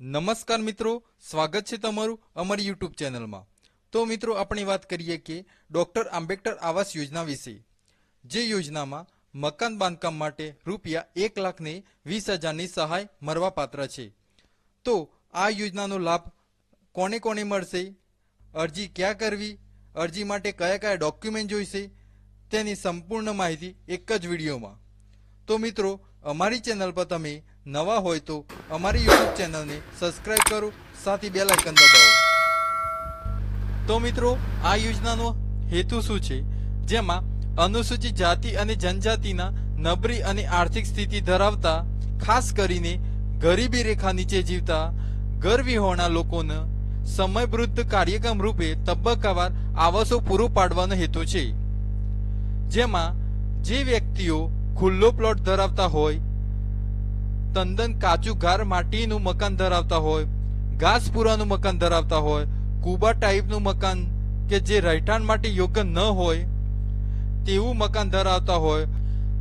નમસ્કાર મિત્રો, સ્વાગત છે તમારું અમારી યુટ્યુબ ચેનલમાં. તો મિત્રો, આપણે વાત કરીએ કે ડોક્ટર આંબેડકર આવાસ યોજના વિશે. જે યોજનામાં મકાન બાંધકામ માટે રૂપિયા એક લાખને વીસ હજારની સહાય મળવાપાત્ર છે. તો આ યોજનાનો લાભ કોને કોને મળશે? અરજી ક્યાં કરવી? અરજી માટે કયા કયા ડોક્યુમેન્ટ જોઈશે? તેની સંપૂર્ણ માહિતી એક જ વિડીયોમાં. તો મિત્રો, અમારી ચેનલ પર તમે નવા હોય તો અમારી યુટ્યુબ ચેનલને સબસ્ક્રાઇબ કરો, સાથે બેલ આઇકન દબાવો. તો મિત્રો, આ યોજનાનો હેતુ શું છે? જેમાં અનુસૂચિત જાતિ અને જનજાતિના નબળી અને આર્થિક સ્થિતિ ધરાવતા, ખાસ કરીને ગરીબી રેખા નીચે જીવતા, ગરવિહોણા લોકોને સમયવૃદ્ધ કાર્યક્રમ રૂપે તબક્કાવાર આવાસો પૂરું પાડવાનો હેતુ છે. જેમાં જે વ્યક્તિઓ ખુલ્લો પ્લોટ ધરાવતા હોય તદ્દન કાચું ઘાર માટીનું મકાન ધરાવતા હોય, ઘાસપુરાનું મકાન ધરાવતા હોય, કુબા ટાઈપનું મકાન કે જે રહેઠાણ માટે યોગ્ય ન હોય, તેવું મકાન ધરાવતા હોય,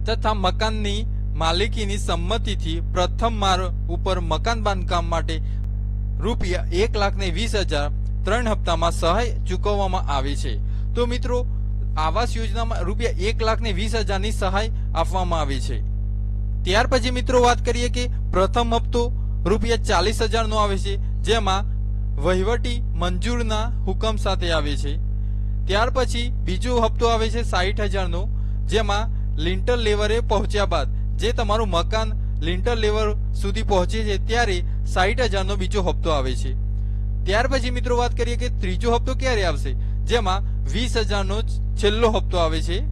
તથા મકાનની માલિકીની સંમતિથી પ્રથમ માળ ઉપર મકાન બાંધકામ માટે રૂપિયા એક લાખ ને વીસ હજાર ત્રણ હપ્તામાં સહાય ચૂકવવામાં આવે છે. તો મિત્રો, આવાસ યોજનામાં રૂપિયા એક લાખ ને વીસ હજારની સહાય આપવામાં આવે છે. ત્યાર પછી મિત્રો વાત કરીએ કે પ્રથમ હપ્તો રૂપિયા ચાલીસ હજારનો આવે છે, જેમાં વહીવટી મંજૂરના હુકમ સાથે આવે છે. ત્યાર પછી બીજો હપ્તો આવે છે સાઠ હજારનો, જેમાં લિન્ટર લેવરે પહોંચ્યા બાદ જે તમારું મકાન લિન્ટર લેવર સુધી પહોંચે છે, ત્યારે સાઠ હજારનો બીજો હપ્તો આવે છે. ત્યાર પછી મિત્રો વાત કરીએ કે ત્રીજો હપ્તો ક્યારે આવશે, જેમાં વીસ હજારનો છેલ્લો હપ્તો આવે છે.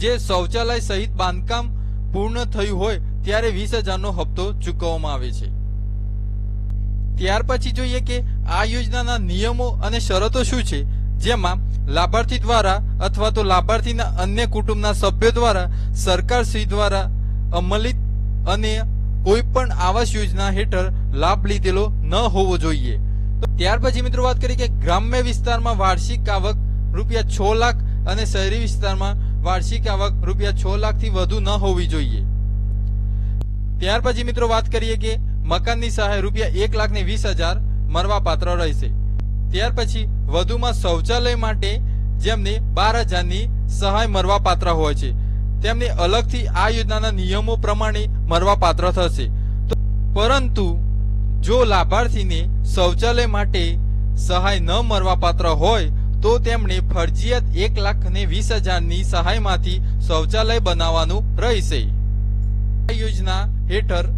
જે શૌચાલય સહિત બાંધકામ પૂર્ણ થયું હોય ત્યારે વીસ હજારનો હપ્તો ચૂકવવામાં આવે છે. ત્યાર પછી જોઈએ કે આ યોજનાના નિયમો અને શરતો શું છે, જેમાં લાભાર્થી દ્વારા અથવા તો લાભાર્થીના અન્ય કુટુંબના સભ્યો દ્વારા સરકાર શ્રી દ્વારા અમલિત અને કોઈ પણ આવાસ યોજના હેઠળ લાભ લીધેલો ન હોવો જોઈએ. તો ત્યાર પછી મિત્રો વાત કરીએ કે ગ્રામ્ય વિસ્તારમાં વાર્ષિક આવક રૂપિયા છ લાખ અને શહેરી વિસ્તારમાં વાર્ષિક આવક રૂપિયા છ લાખથી વધુ ન હોવી જોઈએ. ત્યાર પછી મિત્રો વાત કરીએ કે મકાનની સહાય રૂપિયા એક લાખ ને વીસ હજાર મળવા પાત્ર રહેશે. ત્યાર પછી વધુમાં શૌચાલય માટે જેમને બાર હજારની સહાય મળવાપાત્ર હોય છે, તેમને અલગથી આ યોજનાના નિયમો પ્રમાણે મળવા પાત્ર થશે પરંતુ જો લાભાર્થીને શૌચાલય માટે સહાય ન મળવાપાત્ર હોય તો તેમણે ફરજિયાત એક લાખ ને વીસ હજારની સહાયમાંથી શૌચાલય બનાવવાનું રહેશે. આ યોજના હેઠળ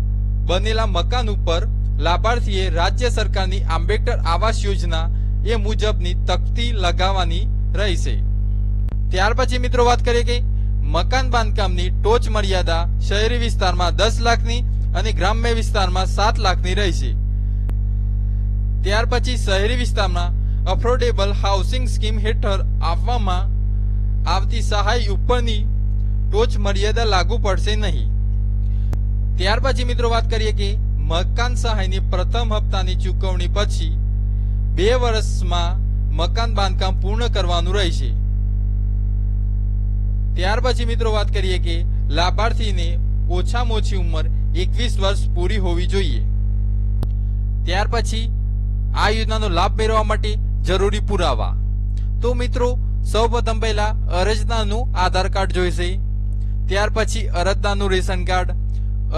બનેલા મકાન ઉપર લાભાર્થીએ રાજ્ય સરકારની આંબેડકર આવાસ યોજના એ મુજબની તકતી લગાવવાની રહેશે. ત્યાર પછી મિત્રો વાત કરીએ કે મકાન બાંધકામની ટોચ મર્યાદા શહેરી વિસ્તારમાં દસ લાખની અને ગ્રામ્ય વિસ્તારમાં સાત લાખની રહેશે. ત્યાર પછી શહેરી વિસ્તારમાં અફોર્ડેબલ હાઉસિંગ સ્કીમ હેઠળ આપવામાં આવતી સહાય ઉપરની ટોચ મર્યાદા લાગુ પડશે નહીં. ત્યાર પછી મિત્રો વાત કરીએ કે મકાન સહાયની પ્રથમ હપ્તાની ચૂકવણી પછી બે વર્ષમાં મકાન બાંધકામ પૂર્ણ કરવાનું રહેશે. ત્યાર પછી મિત્રો વાત કરીએ કે લાભાર્થીને ઓછામાં ઓછી ઉંમર એકવીસ વર્ષ પૂરી હોવી જોઈએ. ત્યાર પછી આ યોજનાનો લાભ મેળવવા માટે જરૂરી પુરાવા. તો મિત્રો, સૌપ્રથમ પહેલા અરજદારનું આધાર કાર્ડ જોઈશે. ત્યાર પછી અરજદારનું રેશન કાર્ડ,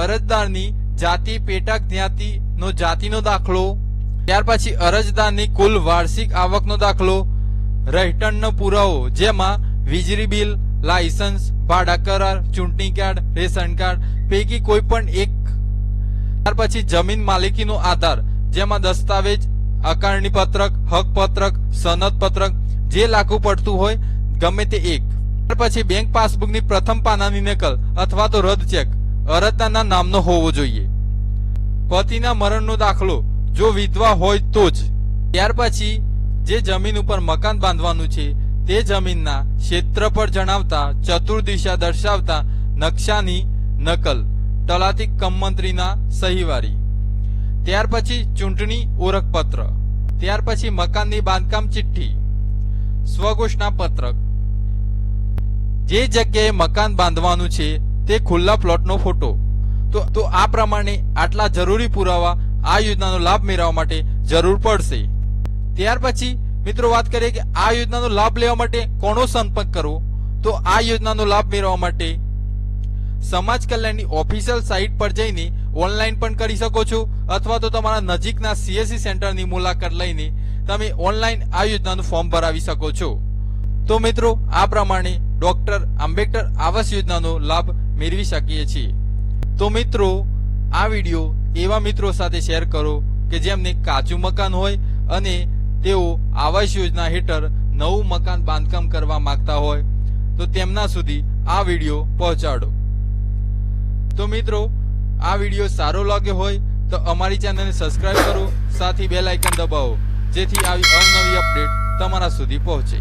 અરજદારની જાતિ પેટા જ્ઞાતિનો જાતિનો દાખલો, ત્યાર પછી અરજદારની કુલ વાર્ષિક આવકનો દાખલો, રહેઠાણનો પુરાવો, જેમાં વીજળી બિલ, લાયસન્સ, ભાડા કરાર, ચૂંટણી કાર્ડ, રેશન કાર્ડ, પૈકી કોઈ પણ એક, ત્યાર પછી જમીન માલિકીનો આધાર, જેમાં દસ્તાવેજ આકારણી પત્રક, હક પત્રક, સનદ પત્રક, જે લાગુ પડતું હોય, ગમે તે એક. પછી બેંક પાસબુકની પ્રથમ પાનાની નકલ અથવા તો રદ ચેક. અરજદારના નામનો હોવો જોઈએ. પતિના મરણનો દાખલો, જો વિધવા હોય તો જ. ત્યાર પછી, જે જમીન ઉપર મકાન બાંધવાનું છે, તે જમીનના ક્ષેત્રફળ જણાવતા ચતુર્દિશા દર્શાવતા નકશાની નકલ. તલાટી કમ મંત્રીના સહીવારી. ત્યાર પછી ચૂંટણી ઓળખપત્ર. ત્યાર પછી મકાનની બાંધકામ ચિઠ્ઠી. સ્વઘોષણા પત્રક. જે જગ્યાએ મકાન બાંધવાનું છે તે ખુલ્લા પ્લોટનો ફોટો. તો તો આ પ્રમાણે આટલા જરૂરી પુરાવા આ યોજનાનો લાભ મેળવવા માટે જરૂર પડશે. ત્યાર પછી મિત્રો વાત કરીએ કે આ યોજનાનો લાભ લેવા માટે કોનો સંપર્ક કરવો? તો આ યોજનાનો લાભ મેળવવા માટે સમાજ કલ્યાણની ઓફિશિયલ સાઇટ પર જઈને ઓનલાઈન પણ કરી શકો છો, અથવા તો તમારા નજીકના સીએસસી સેન્ટરની મુલાકાત લઈને તમે ઓનલાઈન આ યોજનાનું ફોર્મ ભરાવી શકો છો. તો મિત્રો, આ પ્રમાણે ડોક્ટર આંબેડકર આવાસ યોજનાનો લાભ મેળવી શકીએ છીએ. તો મિત્રો, આ વીડિયો એવા મિત્રો સાથે શેર કરો કે જેમને કાચું મકાન હોય અને તેઓ આવાસ યોજના હેઠળ નવું મકાન બાંધકામ કરવા માંગતા હોય, તો તેમના સુધી આ વીડિયો પહોંચાડો. તો મિત્રો આ વીડિયો સારો લાગ્યો હોય તો અમારી ચેનલને સબસ્ક્રાઇબ કરો, સાથે બેલ આઇકન દબાવો, જેથી આવી અવનવી અપડેટ તમારા સુધી પહોંચે.